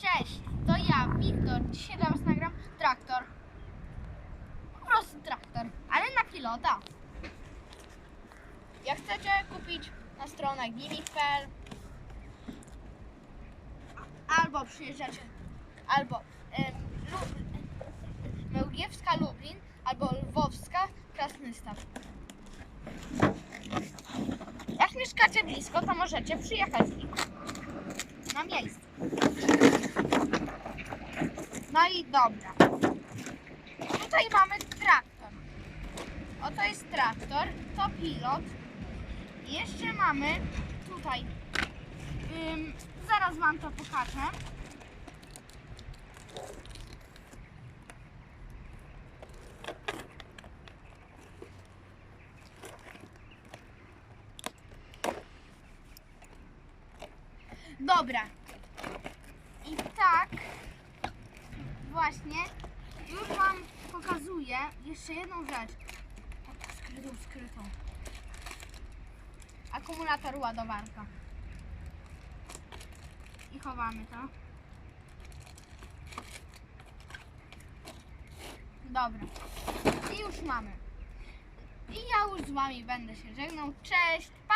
Cześć, to ja, Wiktor. Dzisiaj dla Was nagram traktor. Po prostu traktor, ale na pilota. Jak chcecie kupić na stronach gimmick.pl albo przyjeżdżacie, albo Mełgiewska Lublin, albo Lwowska Krasnystaw. Jak mieszkacie blisko, to możecie przyjechać z nich na miejsce. No i dobra. Tutaj mamy traktor. Oto jest traktor, to pilot. Jeszcze mamy tutaj. Ym, zaraz wam to pokażę. Dobra. I tak właśnie już wam pokazuję jeszcze jedną rzecz. Skrytą, skrytą. Akumulator ładowarka. I chowamy to. Dobra. I już mamy. I ja już z wami będę się żegnał. Cześć!